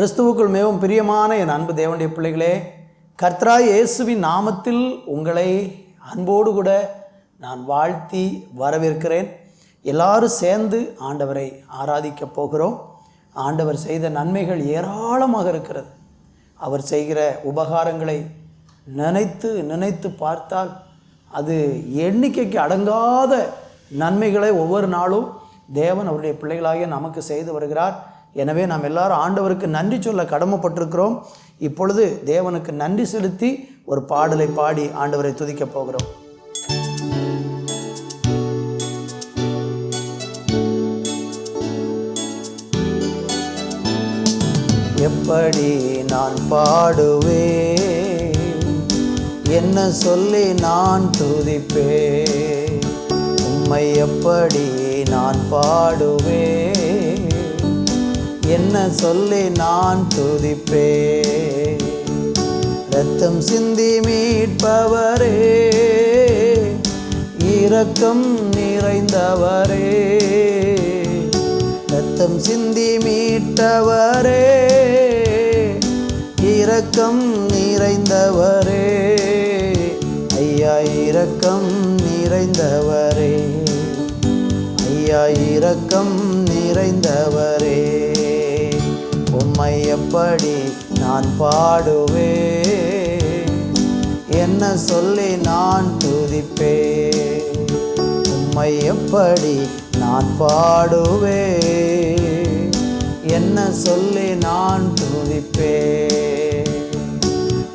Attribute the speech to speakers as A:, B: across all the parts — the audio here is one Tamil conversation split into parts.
A: கிறிஸ்துவுக்குள் மிகவும் பிரியமான என் அன்பு தேவனுடைய பிள்ளைகளே கர்த்தராய் இயேசுவின் நாமத்தில் உங்களை அன்போடு கூட நான் வாழ்த்தி வரவேற்கிறேன். எல்லாரும் சேர்ந்து ஆண்டவரை ஆராதிக்கப் போகிறோம். ஆண்டவர் செய்த நன்மைகள் ஏராளமாக இருக்கிறது. அவர் செய்கிற உபகாரங்களை நினைத்து நினைத்து பார்த்தால் அது எண்ணிக்கைக்கு அடங்காத நன்மைகளை ஒவ்வொரு நாளும் தேவன் அவருடைய பிள்ளைகளாகிய நமக்கு செய்து வருகிறார். எனவே நாம் எல்லாரும் ஆண்டவருக்கு நன்றி சொல்ல கடமைப்பட்டிருக்கிறோம். இப்பொழுது தேவனுக்கு நன்றி செலுத்தி ஒரு பாடலை பாடி ஆண்டவரை துதிக்கப் போகிறோம். எப்படி நான் பாடுவேன்? என்ன சொல்லி நான் துதிப்பேன்? உம்மை எப்படி நான் பாடுவேன்? என்ன சொல்லி நான் துதிப்பே ரத்தம் சிந்தி மீட்பவரே இரக்கம் நிறைந்தவரே. ரத்தம் சிந்தி மீட்டவரே இரக்கம் நிறைந்தவரே. ஐயா இரக்கம் நிறைந்தவரே. ஐயா இரக்கம் நிறைந்தவரே. உம்மை எப்படி நான் பாடுவே என்ன சொல்லி நான் துதிப்பே உம்மை எப்படி நான் பாடுவே என்ன சொல்லி நான் துதிப்பே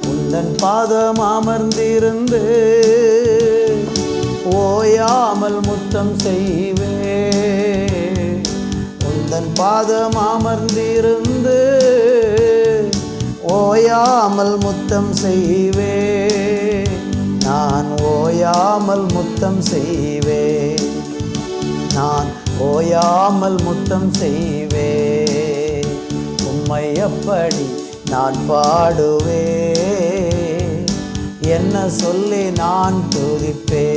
A: உந்தன் பாதம் அமர்ந்திருந்து ஓயாமல் முத்தம் செய்வே உந்தன் பாதம் அமர்ந்திருந்து ஓயாமல் முத்தம் செய்வே. நான் ஓயாமல் முத்தம் செய்வே. நான் ஓயாமல் முத்தம் செய்வே. உம்மை எப்படி நான் பாடுவே. என்ன சொல்லி நான் துதிப்பே?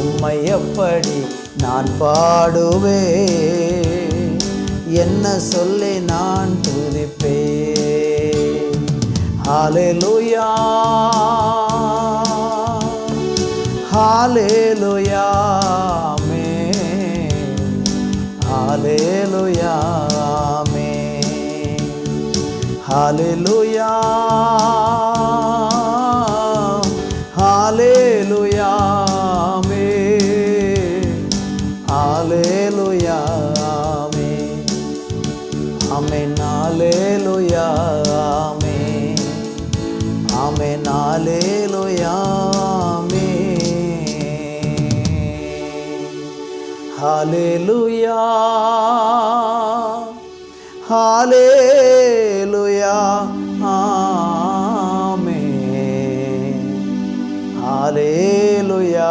A: உம்மை எப்படி நான் பாடுவே. என்ன சொல்லி நான் துதிப்பே? ஹalleluya ஹalleluya ஆமென் ஹalleluya ஆமென் ஹalleluya ஹalleluya ஆமென் ஆமென் ஹalleluya ஹாலேலுயா ஹாலேலுயா ஹalleluya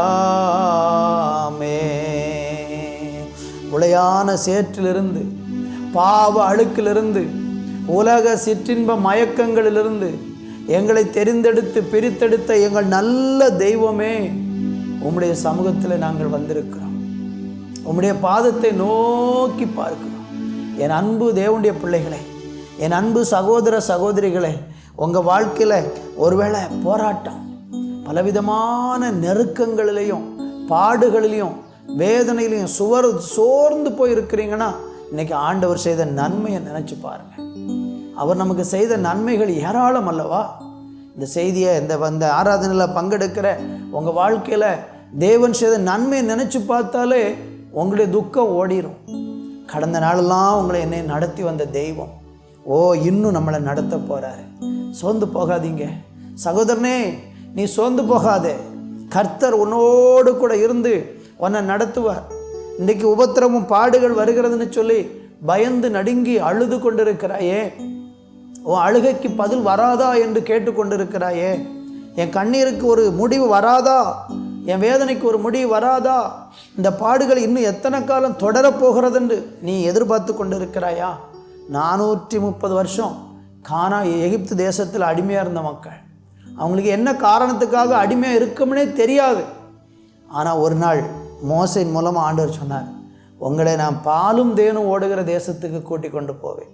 A: ஆமென் உளையான சேற்றிலிருந்து பாவ அழுக்கிலிருந்து உலக சிற்றின்ப மயக்கங்களிலிருந்து எங்களை தெரிந்தெடுத்து பிரித்தெடுத்த எங்கள் நல்ல தெய்வமே உம்முடைய சமூகத்தில் நாங்கள் வந்திருக்கிறோம். உம்முடைய பாதத்தை நோக்கி பார்க்கிறோம். என் அன்பு தேவனுடைய பிள்ளைகளை என் அன்பு சகோதர சகோதரிகளை உங்கள் வாழ்க்கையில் ஒருவேளை போராட்டம் பலவிதமான நெருக்கங்களிலையும் பாடுகளிலையும் வேதனையிலையும் சுவர் சோர்ந்து போயிருக்கிறீங்கன்னா இன்னைக்கு ஆண்டவர் செய்த நன்மையை நினச்சி பாருங்கள் அவர் நமக்கு செய்த நன்மைகள் ஏராளம் அல்லவா? இந்த செய்தியை இந்த வந்த ஆராதனையில் பங்கெடுக்கிற உங்கள் வாழ்க்கையில் தேவன் செய்த நன்மையை நினச்சி பார்த்தாலே உங்களுடைய துக்கம் ஓடிரும். கடந்த நாளெல்லாம் உங்களை என்னை நடத்தி வந்த தெய்வம். ஓ இன்னும் நம்மளை நடத்த போகிறாரு சோர்ந்து போகாதீங்க. சகோதரனே நீ சோர்ந்து போகாதே. கர்த்தர் உன்னோடு கூட இருந்து உன்னை நடத்துவார். இன்றைக்கு உபத்திரமும் பாடுகள் வருகிறதுன்னு சொல்லி பயந்து நடுங்கி அழுது கொண்டிருக்கிறாயே. உன் அழுகைக்கு பதில் வராதா என்று கேட்டுக்கொண்டிருக்கிறாயே? என் கண்ணீருக்கு ஒரு முடிவு வராதா? என் வேதனைக்கு ஒரு முடிவு வராதா? இந்த பாடுகள் இன்னும் எத்தனை காலம் தொடரப்போகிறதென்று நீ எதிர்பார்த்து கொண்டிருக்கிறாயா? நானூற்றி முப்பது வருஷம் கானா எகிப்து தேசத்தில் அடிமையாக இருந்த மக்கள். அவங்களுக்கு என்ன காரணத்துக்காக அடிமையாக இருக்கும்னே தெரியாது. ஆனால் ஒரு நாள் மோசையின் மூலமாக ஆண்டவர் சொன்னார் உங்களை நான் பாலும் தேனும் ஓடுகிற தேசத்துக்கு கூட்டி கொண்டு போவேன்.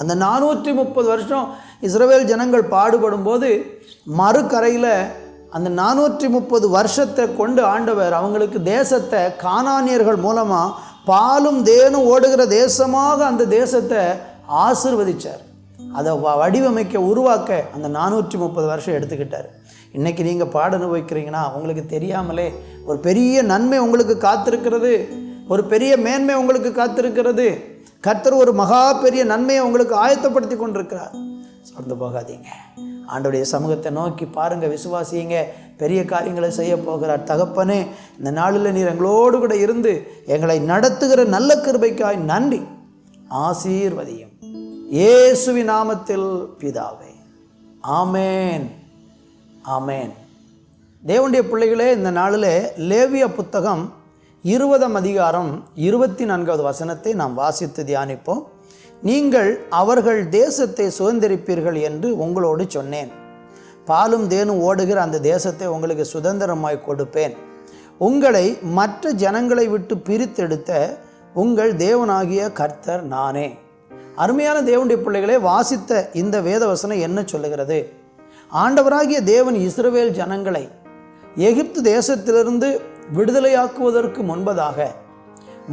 A: அந்த நானூற்றி முப்பது வருஷம் இஸ்ரவேல் ஜனங்கள் பாடுபடும் போது மறுகரையில் அந்த நானூற்றி முப்பது வருஷத்தை கொண்டு ஆண்டவர் அவங்களுக்கு தேசத்தை கானானியர்கள் மூலமாக பாலும் தேனும் ஓடுகிற தேசமாக அந்த தேசத்தை ஆசிர்வதிச்சார். அதை வ- வடிவமைக்க உருவாக்க அந்த நானூற்றி முப்பது வருஷம் எடுத்துக்கிட்டார். இன்றைக்கி நீங்கள் பாட அனுபவிக்கிறீங்கன்னா உங்களுக்கு தெரியாமலே ஒரு பெரிய நன்மை உங்களுக்கு காத்திருக்கிறது. ஒரு பெரிய மேன்மை உங்களுக்கு காத்திருக்கிறது. கர்த்தர் ஒரு மகா பெரிய நன்மையை உங்களுக்கு ஆயத்தப்படுத்தி கொண்டிருக்கிறார். சோர்ந்து போகாதீங்க. ஆண்டுடைய சமூகத்தை நோக்கி பாருங்கள் விசுவாசிங்க. பெரிய காரியங்களை செய்ய போகிறார். தகப்பனே இந்த நாளில் நீர் எங்களோடு கூட இருந்து எங்களை நடத்துகிற நல்ல கிருபைக்காய் நன்றி. ஆசீர்வதியும். இயேசுவி நாமத்தில் பிதாவே. ஆமேன். ஆமேன். தேவனுடைய பிள்ளைகளே இந்த நாளில் லேவிய புத்தகம் இருபதாம் அதிகாரம் இருபத்தி நான்காவது வசனத்தை நாம் வாசித்து தியானிப்போம். நீங்கள் அவர்கள் தேசத்தை சுதந்திரிப்பீர்கள் என்று உங்களோடு சொன்னேன். பாலும் தேனும் ஓடுகிற அந்த தேசத்தை உங்களுக்கு சுதந்திரமாய் கொடுப்பேன். உங்களை மற்ற ஜனங்களை விட்டு பிரித்தெடுத்த உங்கள் தேவனாகிய கர்த்தர் நானே. அருமையான தேவனுடைய பிள்ளைகளே வாசித்த இந்த வேதவசனம் என்ன சொல்லுகிறது? ஆண்டவராகிய தேவன் இஸ்ரவேல் ஜனங்களை எகிப்து தேசத்திலிருந்து விடுதலையாக்குவதற்கு முன்பதாக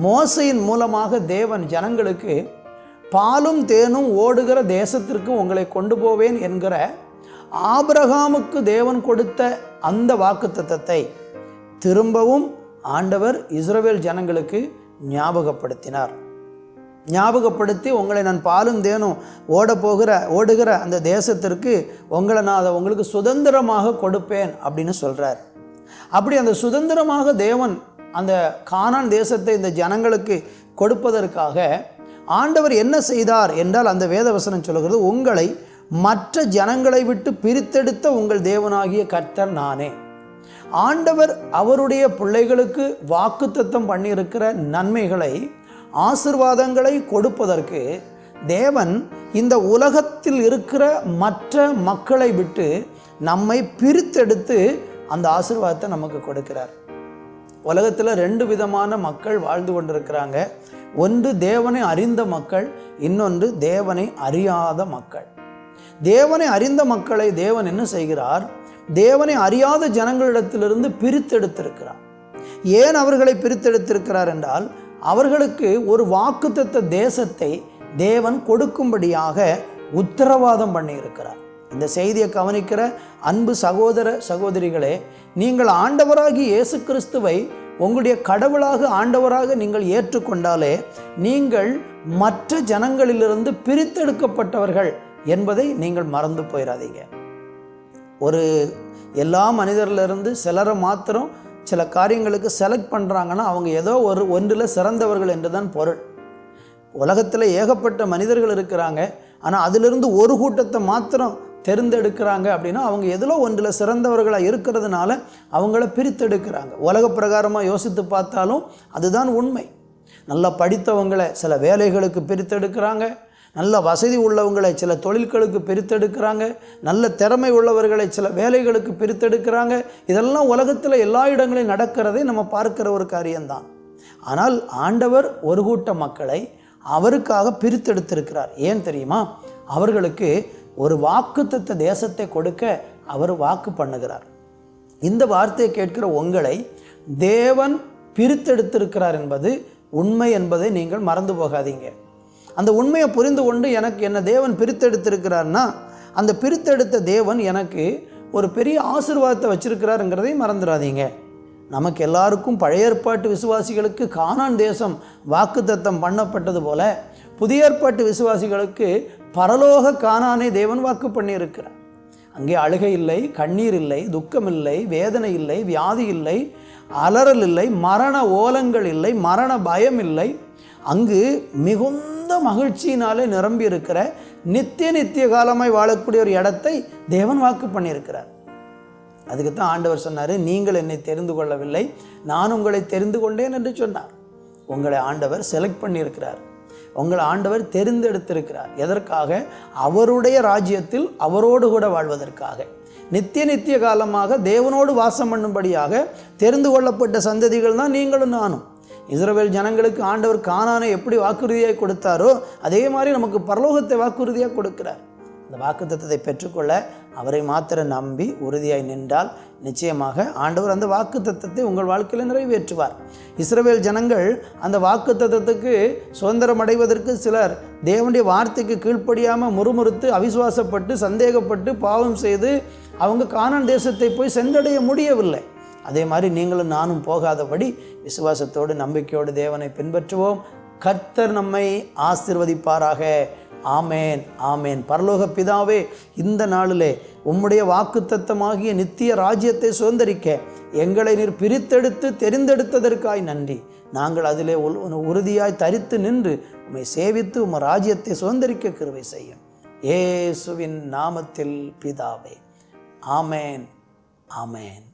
A: மோசையின் மூலமாக தேவன் ஜனங்களுக்கு பாலும் தேனும் ஓடுகிற தேசத்திற்கு உங்களை கொண்டு போவேன் என்கிற ஆபிரகாமுக்கு தேவன் கொடுத்த அந்த வாக்குத்தத்தை திரும்பவும் ஆண்டவர் இஸ்ரவேல் ஜனங்களுக்கு ஞாபகப்படுத்தினார். ஞாபகப்படுத்தி உங்களை நான் பாலும் தேனும் ஓட போகிற ஓடுகிற அந்த தேசத்திற்கு உங்களை நான் அதை உங்களுக்கு சுதந்திரமாக கொடுப்பேன் அப்படின்னு சொல்கிறார் அப்படி அந்த சுதந்திரமாக தேவன் அந்த கானான் தேசத்தை இந்த ஜனங்களுக்கு கொடுப்பதற்காக ஆண்டவர் என்ன செய்தார் என்றால் அந்த வேதவசனம் சொல்கிறது உங்களை மற்ற ஜனங்களை விட்டு பிரித்தெடுத்த உங்கள் தேவனாகிய கர்த்தர் நானே. ஆண்டவர் அவருடைய பிள்ளைகளுக்கு வாக்குத்தத்தம் பண்ணியிருக்கிற நன்மைகளை ஆசிர்வாதங்களை கொடுப்பதற்கு தேவன் இந்த உலகத்தில் இருக்கிற மற்ற மக்களை விட்டு நம்மை பிரித்தெடுத்து அந்த ஆசிர்வாதத்தை நமக்கு கொடுக்கிறார். உலகத்தில் ரெண்டு விதமான மக்கள் வாழ்ந்து கொண்டிருக்கிறாங்க. ஒன்று தேவனை அறிந்த மக்கள் இன்னொன்று தேவனை அறியாத மக்கள். தேவனை அறிந்த மக்களை தேவன் என்ன செய்கிறார்? தேவனை அறியாத ஜனங்களிடத்திலிருந்து பிரித்தெடுத்திருக்கிறார். ஏன் அவர்களை பிரித்தெடுத்திருக்கிறார் என்றால் அவர்களுக்கு ஒரு வாக்குத்தத்த தேசத்தை தேவன் கொடுக்கும்படியாக உத்தரவாதம் பண்ணியிருக்கிறார். இந்த செய்தியை கவனிக்கிற அன்பு சகோதர சகோதரிகளே நீங்கள் ஆண்டவராகி இயேசு கிறிஸ்துவை உங்களுடைய கடவுளாக ஆண்டவராக நீங்கள் ஏற்றுக்கொண்டாலே நீங்கள் மற்ற ஜனங்களிலிருந்து பிரித்தெடுக்கப்பட்டவர்கள் என்பதை நீங்கள் மறந்து போயிடாதீங்க ஒரு எல்லா மனிதர்லேருந்து சிலரை மாத்திரம் சில காரியங்களுக்கு செலக்ட் பண்ணுறாங்கன்னா அவங்க ஏதோ ஒரு ஒன்றில் சிறந்தவர்கள் என்று தான் பொருள். உலகத்தில் ஏகப்பட்ட மனிதர்கள் இருக்கிறாங்க. ஆனால் அதிலிருந்து ஒரு கூட்டத்தை மாத்திரம் தேர்ந்தெடுக்கிறாங்க அப்படின்னா அவங்க எதிலோ ஒன்றில் சிறந்தவர்களாக இருக்கிறதுனால அவங்கள பிரித்தெடுக்கிறாங்க. உலக பிரகாரமாக யோசித்து பார்த்தாலும் அதுதான் உண்மை. நல்லா படித்தவங்களை சில வேலைகளுக்கு பிரித்தெடுக்கிறாங்க. நல்ல வசதி உள்ளவங்களை சில தொழில்களுக்கு பிரித்தெடுக்கிறாங்க. நல்ல திறமை உள்ளவர்களை சில வேலைகளுக்கு பிரித்தெடுக்கிறாங்க. இதெல்லாம் உலகத்தில் எல்லா இடங்களிலும் நடக்கிறதை நம்ம பார்க்கிற ஒரு காரியம்தான். ஆனால் ஆண்டவர் ஒரு கூட்ட மக்களை அவருக்காக பிரித்தெடுத்திருக்கிறார். ஏன் தெரியுமா? அவர்களுக்கு ஒரு வாக்குத்தத்த தேசத்தை கொடுக்க அவர் வாக்கு பண்ணுகிறார். இந்த வார்த்தையை கேட்கிற உங்களை தேவன் பிரித்தெடுத்திருக்கிறார் என்பது உண்மை என்பதை நீங்கள் மறந்து போகாதீங்க. அந்த உண்மையை புரிந்து கொண்டு எனக்கு என்ன தேவன் பிரித்தெடுத்திருக்கிறார்னா அந்த பிரித்தெடுத்த தேவன் எனக்கு ஒரு பெரிய ஆசிர்வாதத்தை வச்சிருக்கிறாருங்கிறதையும் மறந்துடாதீங்க. நமக்கு எல்லாருக்கும் பழைய ஏற்பாட்டு விசுவாசிகளுக்கு கானான் தேசம் வாக்குத்தத்தம் பண்ணப்பட்டது போல புதிய ஏற்பாட்டு விசுவாசிகளுக்கு பரலோக காணானை தேவன் வாக்கு பண்ணியிருக்கிறார். அங்கே அழுகை இல்லை கண்ணீர் இல்லை துக்கம் இல்லை வேதனை இல்லை வியாதி இல்லை அலறல் இல்லை மரண ஓலங்கள் இல்லை மரண பயம் இல்லை. அங்கு மிகுந்த மகிழ்ச்சியினாலே நிரம்பி இருக்கிற நித்திய நித்திய காலமாய் வாழக்கூடிய ஒரு இடத்தை தேவன் வாக்கு பண்ணியிருக்கிறார். அதுக்கு தான் ஆண்டவர் சொன்னார் நீங்கள் என்னை தெரிந்து கொள்ளவில்லை நான் உங்களை தெரிந்து கொண்டேன் என்று சொன்னார். உங்களை ஆண்டவர் செலக்ட் பண்ணியிருக்கிறார். உங்களை ஆண்டவர் தெரிந்தெடுத்திருக்கிறார். எதற்காக? அவருடைய ராஜ்யத்தில் அவரோடு கூட வாழ்வதற்காக. நித்திய நித்திய காலமாக தேவனோடு வாசம் பண்ணும்படியாக தெரிந்து கொள்ளப்பட்ட சந்ததிகள் தான் நீங்களும் நானும். இஸ்ரவேல் ஜனங்களுக்கு ஆண்டவர் காணானை எப்படி வாக்குறுதியாக கொடுத்தாரோ அதே மாதிரி நமக்கு பரலோகத்தை வாக்குறுதியாக கொடுக்கிறார். அந்த வாக்குத்தத்தை பெற்றுக்கொள்ள அவரை மாத்திர நம்பி உறுதியாய் நின்றால் நிச்சயமாக ஆண்டவர் அந்த வாக்குத்தத்தத்தை உங்கள் வாழ்க்கையில் நிறைவேற்றுவார். இஸ்ரவேல் ஜனங்கள் அந்த வாக்குத்தத்தத்துக்கு சுதந்திரம் அடைவதற்கு சிலர் தேவனுடைய வார்த்தைக்கு கீழ்ப்படியாமல் முறுமுறுத்து அவிசுவாசப்பட்டு சந்தேகப்பட்டு பாவம் செய்து அவங்க காணல் தேசத்தை போய் சென்றடைய முடியவில்லை. அதே மாதிரி நீங்களும் நானும் போகாதபடி விசுவாசத்தோடு நம்பிக்கையோடு தேவனை பின்பற்றுவோம். கர்த்தர் நம்மை ஆசிர்வதிப்பாராக. ஆமேன் ஆமேன். பரலோக பிதாவே இந்த நாளிலே உம்முடைய வாக்குத்தத்தமாகிய நித்திய ராஜ்யத்தை சுதந்திரிக்க எங்களை நீர் பிரித்தெடுத்து தெரிந்தெடுத்ததற்காய் நன்றி. நாங்கள் அதிலே உறுதியாய் தரித்து நின்று உம்மை சேவித்து உம் ராஜ்யத்தை சுதந்திரிக்க கிருவை செய்யும். ஏசுவின் நாமத்தில் பிதாவே. ஆமேன் ஆமேன்.